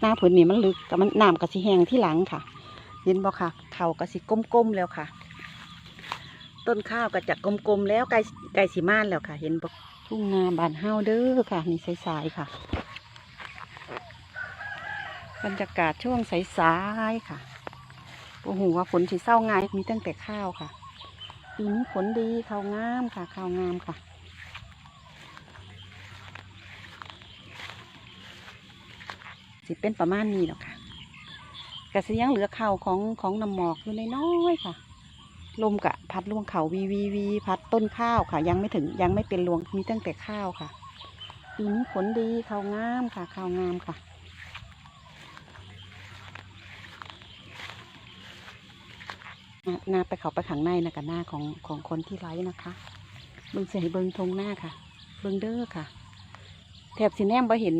หน้าผืนนี่มันลึกแต่มันน้ำกระสิแห้งที่หลังค่ะ เห็นบ่ค่ะเขากระสิก้มๆแล้วค่ะ ต้นข้าวก็จะกกลมๆแล้วไก่ไก่สีม่านแล้วค่ะ เห็นบ่ทุ่งนาบานเฮาเด้อค่ะนี่สายๆค่ะ บรรยากาศช่วงสายๆค่ะโอ้โหว่าฝนสิเศร้าง่ายมีตั้งแต่ข้าวค่ะปีนี้ฝนดีข้าวงามค่ะข้าวงามค่ะ สิเป็นประมาณนี้หรอกค่ะกระสิยังเหลือเข่าวของของน้ำหมอกอยู่ในน้อยๆค่ะ ลมกะพัดลวงเขาวีวีวีพัดต้นข้าวค่ะ ยังไม่ถึงยังไม่เป็นรวงมีตั้งแต่ข้าวค่ะปีนี้ผลดีข้าวงามค่ะข้าวงามค่ะหน้าไปเขาไปข้างในนะกับหน้าของของคนที่ไลฟ์นะคะเบิ้งเสียเบิ้งทงหน้าค่ะ เบิ้งเด้อค่ะ แถบสีแนมบ่เห็น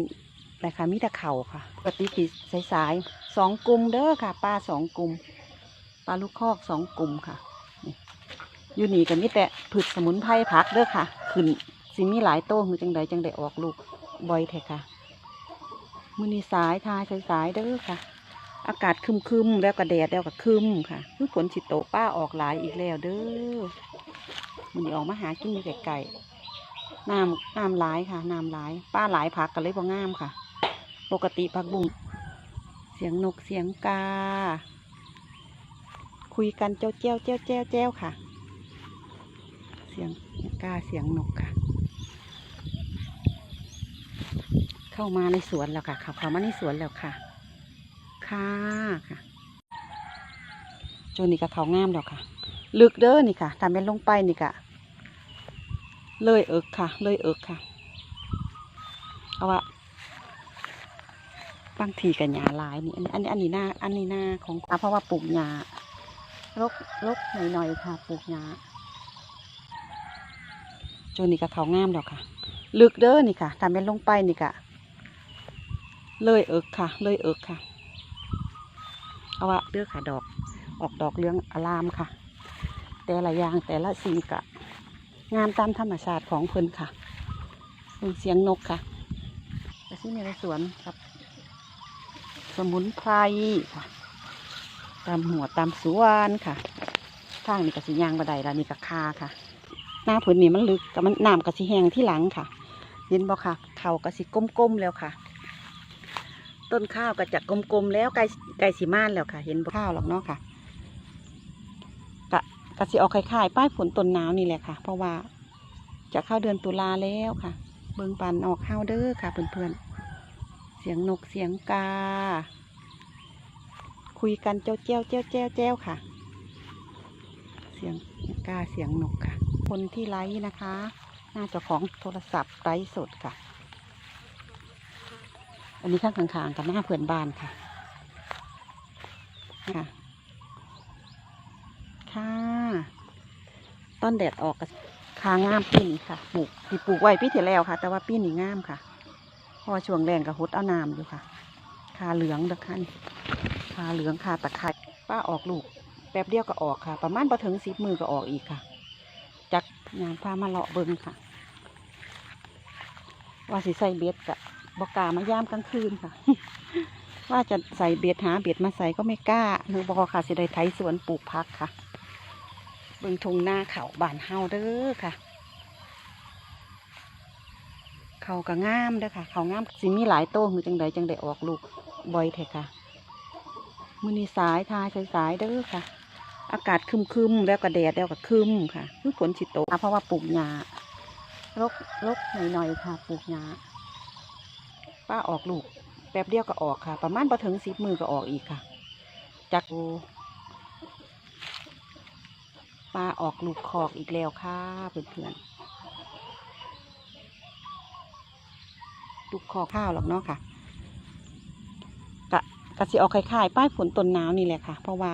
แต่ค่ะมีแต่เข่าค่ะปกติสีสายๆสองกลุ่มเด้อค่ะปลาสองกลุ่มปลาลูกคอกสองกลุ่มค่ะอยู่นี่กันมีแต่ผืชสมุนไพรผักเด้อค่ะ ขึ้นสิมีหลายโต้คือจังใดจังใดออกลูกบ่อยแท้ค่ะมือนีสายทายสายๆเด้อค่ะ อากาศครึมๆแล้วก็แดดแล้วก็คึมค่ะคือฝนสิโตป้าออกหลายอีกแล้วเด้อมันนี้ออกมาหากินอยู่ไก่น้ำน้ำหลายค่ะน้ำหลาย ป้าหลายผักกันเลยบ่งามค่ะ ปกติผักบุ้งเสียงนกเสียงกา คุยกันเจ้าเจ้าเจ้าเจ้าเจ้าค่ะ เสียงกาเสียงนกค่ะ เข้ามาในสวนแล้วค่ะเข้าเข้ามาในสวนแล้วค่ะ ค่ะค่ะจนนี่ก็เขางามแล้วค่ะ ลึกเด้อนี่ค่ะทำเป็นลงไปนี่ค่ะ เลยเอิกค่ะ เลยเอิกค่ะ เอาว่า บางทีกับหญ้าหลายนี่ อันนี้อันนี้อันนี้หน้าอันนี้หน้าของอะเพราะว่าปลูกหญ้ารกรกหน่อยๆค่ะ ปลูกหญ้าจนนี่ก็เขางามแล้วค่ะ ลึกเด้อนี่ค่ะทำเป็นลงไปนี่ค่ะ เลยเอิกค่ะ เลยเอิกค่ะ เอาว่าเลือกค่ะดอก ออกดอกเหลืองอลามค่ะ แต่ละอย่างแต่ละสิ่งกะ งามตามธรรมชาติของเพิ่นค่ะเพิ่งเสียงนกค่ะแต่ที่ในสวนครับ สมุนไพรค่ะ ตามหัวตามสวนค่ะทางนี่ก็สิยางบัไดแล้วนี่ก็คาค่ะ หน้าผืนนี่มันลึกแต่มันน้ำก็สิแห้งที่หลังค่ะ เห็นบ่ค่ะ เขาก็สิก้มๆแล้วค่ะ ต้นข้าวก็จะกกลมๆแล้วไก่ไก่สีม่านแล้วค่ะ เห็นบ่ข้าวหรอกเนาะค่ะกะกระสิออกคล้ายๆป้ายฝนต้นหนาวนี่แหละค่ะ เพราะว่าจะเข้าเดือนตุลาแล้วค่ะ เบิ่งปันออกข้าวเด้อค่ะเพื่อนๆ เสียงนกเสียงกา คุยกันเจ้าเจ้าเจ้าเจ้าเจ้าค่ะ เสียงกาเสียงนกค่ะ คนที่ไลฟ์นะคะน่าจะของโทรศัพท์ไลฟ์สดค่ะ อันนี้ข้างข้างๆกับหน้าเพื่อนบ้านค่ะค่ะ ค่ะ ต้นแดดออกกับคางามปีนี้ค่ะ ปลูกปลูกไว้ปีที่แล้วค่ะ แต่ว่าปีนี้งามค่ะ อช่วงแรงกับฮดเอาน้ำอยู่ค่ะคาเหลืองเด้อค่ะนี่คาเหลืองคาตะไคร้ป้าออกลูกแป๊บเดียวก็ออกค่ะ ประมาณพอถึงสิบมือก็ออกอีกค่ะจากงานพามาเลาะเบิงค่ะ ว่าสิใส่เบ็ดกะบอกกามายามกลางคืนค่ะ ว่าจะใส่เบ็ดหาเบ็ดมาใส่ก็ไม่กล้าหนูบอกค่ะสิได้ไถสวนปลูกพักค่ะ เบิ่งทงหน้าเขาบานเฮาเด้อค่ะ เขาก็งามเด้อค่ะ เขางามสิมีหลายโต้มือจังใดจังใดออกลูกบ่อยแท้ค่ะมือนี้สายทายสายๆเด้อค่ะ อากาศครึมๆแล้วก็แดดแล้วก็คึมค่ะคือฝนสิโตกเพราะว่าปลูกหญ้ารกรกหน่อยๆค่ะ ปลูกหญ้าป้าออกลูกแป๊บเดียวก็ออกค่ะ ประมาณพอถึงสิบมือก็ออกอีกค่ะจากโปลาออกลูกคอกอีกแล้วค่ะเพื่อนๆ ลูกคอกข้าวหรอกเนาะค่ะกะกะสิออกคล้ายๆป้ายฝนต้นหนาวนี่แหละค่ะ เพราะว่า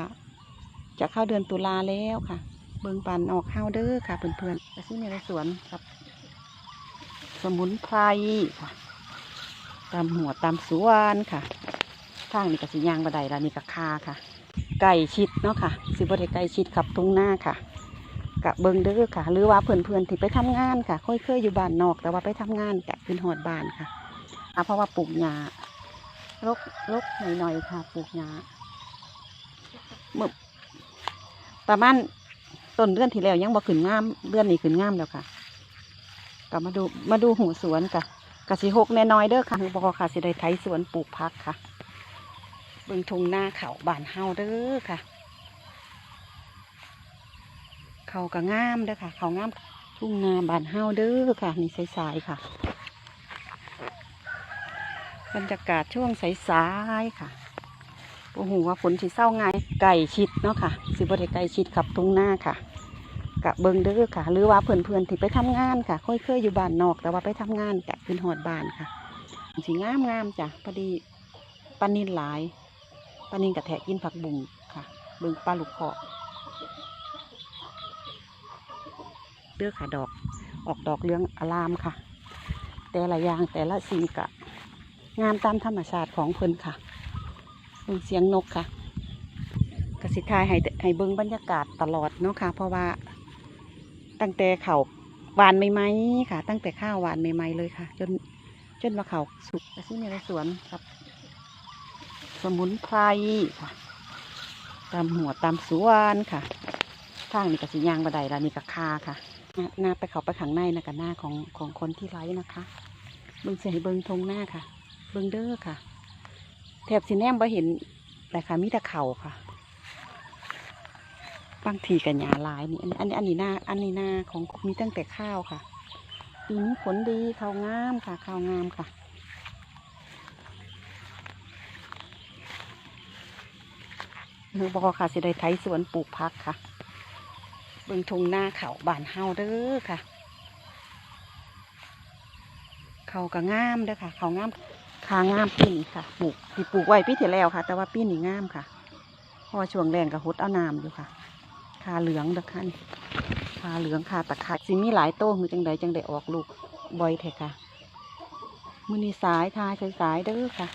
จะเข้าเดือนตุลาแล้วค่ะ เบิ่งปันออกข้าวเด้อค่ะเพื่อนๆกะที่ในสวนครับ สมุนไพรค่ะ ตามหัวตามสวนค่ะทางนี่ก็สิยางบัไดแล้วนี่ก็คาค่ะ ไก่ชิดเนาะค่ะสิบได้ไก่ชิดขับตรงหน้าค่ะกะเบิงเด้อค่ะ หรือว่าเพื่อนๆที่ไปทำงานค่ะ ค่อยๆอยู่บ้านนอก แต่ว่าไปทำงานกะขึ้นหอดบ้านค่ะ อะเพราะว่าปลูกหญ้ารกรกหน่อยๆค่ะ ปลูกหญ้าเมื่อประมาณต้นเดือนที่แล้วยังบ่ขึ้นงามเดือนนี้ขึ้นงามแล้วค่ะก็มาดูมาดูหูสวนกะกะสิหกแน่น้อยๆเด้อค่ะบอค่ะสิได้ไถสวนปลูกพักค่ะเบิ่งทุ่งหน้าเขาบ้านเฮาเด้อค่ะ เขาก็งามเด้อค่ะ เขางามทุ่งนาบ้านเฮาเด้อค่ะนี่สายๆค่ะ บรรยากาศช่วงสายๆค่ะโอ้โหว่าฝนสิเศร้าไงไก่ชิดเนาะค่ะ สิบริไก่ชิดขับทุ่งหน้าค่ะกะเบิงเด้อค่ะ หรือว่าเพื่อนๆที่ไปทำงานค่ะ ค่อยเคยอยู่บ้านนอก แต่ว่าไปทำงานกะขึ้นหอดบ้านค่ะสีงามงามๆจ้ะพอดีปลานินหลายปลานินกระแทะกินผักบุ้งค่ะ เบิงปลาลูกเคาะเด้อค่ะดอกออกดอกเลื้องอลามค่ะ แต่ละอย่างแต่ละสิ่งกะ งามตามธรรมชาติของเพิ่นค่ะเบิ่งเสียงนกค่ะกสิทายให้ให้เบิ่งบรรยากาศตลอดเนาะค่ะ เพราะว่าตั้งแต่เขาหวานใหม่ๆค่ะ ตั้งแต่ข้าวหวานใหม่เลยค่ะ จนจนมาเขาสุกกระซิในสวนครับ สมุนไพรค่ะ ตามหัวตามสวนค่ะทางนี่กสิยางบัไดแล้วนี่กคาค่ะหน้านาไปเขาไปขังในนะกับหน้าของของคนที่ไร้นะคะเบิ่งเสียให้เบิ่งทงหน้าค่ะ เบิ่งเด้อค่ะ แถบสีแนมบ่เห็นแต่ค่ะมีแต่เข่าค่ะ บางทีกันหยาลายนี่อันนี้อันนี้อันนี้หน้าอันนี้หน้าของมีตั้งแต่ข้าวค่ะปีนี้ผลดีข้าวงามค่ะข้าวงามค่ะหนูบอค่ะสิได้ไถสวนปลูกพักค่ะ เบิ่งทงหน้าเขาบานเฮาเด้อค่ะ เขาก็งามเด้อค่ะ เขางาม คางามปีนี้ค่ะปลูกที่ปลูกไว้ปีที่แล้วค่ะ แต่ว่าปีนี้งามค่ะเพอช่วงแรงก็หดเอาน้ำอยู่ค่ะคาเหลืองเด้อค่ะนี่คาเหลืองคาตะไคร้สิมีหลายโต้มือจังใดจังได้ออกลูกบ่อยแท้ค่ะมือนี้สายทายสายเด้อค่ะ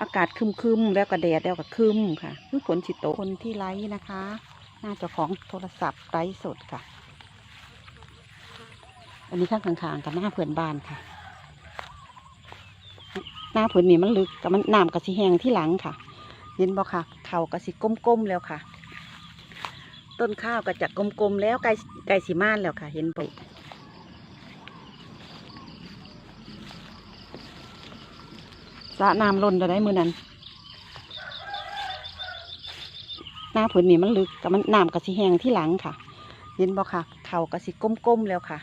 อากาศครึมๆแล้วก็แดดแล้วก็คึมค่ะคือฝนสิโตคนที่ไลฟ์นะคะน่าจะของโทรศัพท์ไลฟ์สดค่ะ อันนี้ข้างข้างๆกับหน้าเพื่อนบ้านค่ะ หน้าเพื่อนนี่มันลึกกับมันน้ำกับสีแหงที่หลังค่ะ เห็นบ่ค่ะ เขากับสีก้มๆแล้วค่ะ ต้นข้าวก็จะกกลมๆแล้วไก่ไก่สีม่านแล้วค่ะ เห็นไปสระน้ำล้นจะได้มือนั้นหน้าเพื่อนนี่มันลึกกับมันน้ำกับสีแหงที่หลังค่ะ เห็นบ่ค่ะ เขากับสีก้มๆแล้วค่ะ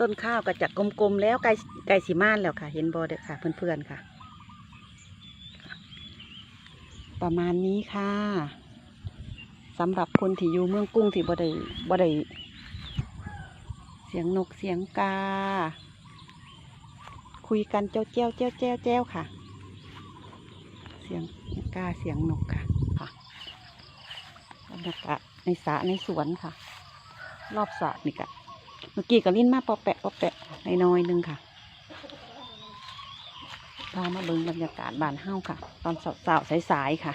ต้นข้าวก็จะกลมๆแล้วไก่ไก่สีม่านแล้วค่ะ เห็นบ่เด้อค่ะ เพื่อนๆค่ะ ประมาณนี้ค่ะสำหรับคนที่อยู่เมืองกรุงที่บ่ได้บ่ได้เสียงนกเสียงกา คุยกันเจ้าเจ้าเจ้าเจ้าเจ้าค่ะ เสียงกาเสียงนกค่ะค่ะบรรยากาศในสระในสวนค่ะ รอบสระนี่กะ มื่อกี้ก็ลิ้นมาปอแปะปอแปะในน้อยหนึงค่ะพามาเบิ่งบรรยากาศบ้านเฮาค่ะ ตอนสาวๆสายๆค่ะ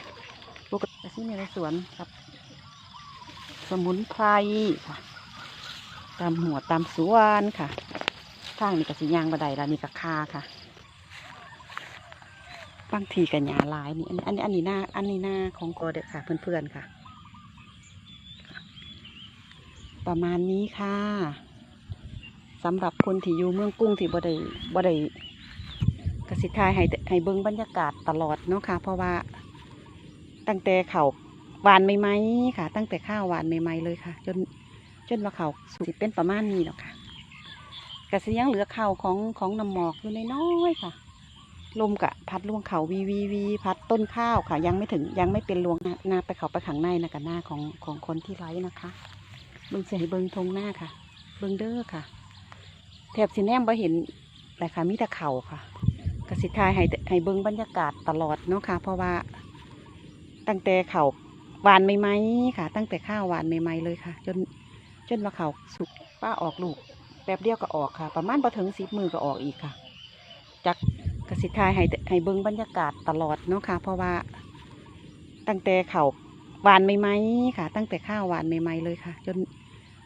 ปกติที่ในสวนครับ สมุนไพรค่ะ ตามหัวตามสวนค่ะทางนี่ก็สิยางบันไดแล้วนี่ก็คาค่ะบางทีกันหยาลายนี่อันนี้อันนี้อันนี้หน้าอันนี้หน้าของกอเด็กค่ะ เพื่อนๆค่ะ ประมาณนี้ค่ะ สำหรับคนที่อยู่เมืองกรุงที่บ่ได้บ่ได้กสิทายให้ให้เบิ่งบรรยากาศตลอดเนาะค่ะ เพราะว่าตั้งแต่เขาหวานใหม่ๆค่ะ ตั้งแต่ข้าวหวานใหม่ๆเลยค่ะ จนจนว่าเขาสุกเป็นประมาณนี้แล้วค่ะกสิยังเหลือเข้าของของน้ำหมอกอยู่น้อยๆค่ะ ลมกะพัดลวงเขาวีวีวีพัดต้นข้าวค่ะ ยังไม่ถึงยังไม่เป็นรวงหนานาไปเขาไปขังในนะกันหน้าของของคนที่ไร้นะคะ เบิ่งเสียเบิ่งทงหน้าค่ะ เบิ่งเด้อค่ะ แถบสีแนมบ่เห็นแต่ค่ะมีแต่เข่าค่ะกสิทายให้ให้เบิ่งบรรยากาศตลอดเนาะค่ะ เพราะว่าตั้งแต่เขาหวานใหม่ๆค่ะ ตั้งแต่ข้าวหวานใหม่ๆเลยค่ะ จนจนว่าเขาสุกป้าออกลูกแป๊บเดียวก็ออกค่ะ ประมาณพอถึงสิบมือก็ออกอีกค่ะจากกสิทายให้ให้เบิ่งบรรยากาศตลอดเนาะค่ะ เพราะว่าตั้งแต่เขาหวานใหม่ๆค่ะ ตั้งแต่ข้าวหวานใหม่ๆเลยค่ะ จน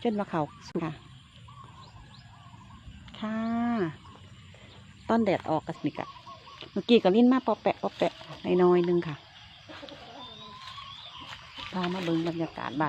จนว่าเขาสุกค่ะ ค่ะ ต้นแดดออกกันสนิกะเมื่อกี้ก็ลิ้นมาปอแปะปอแปะน้อยๆหนึงค่ะพามาเบิ่งบรรยากาศบ้าน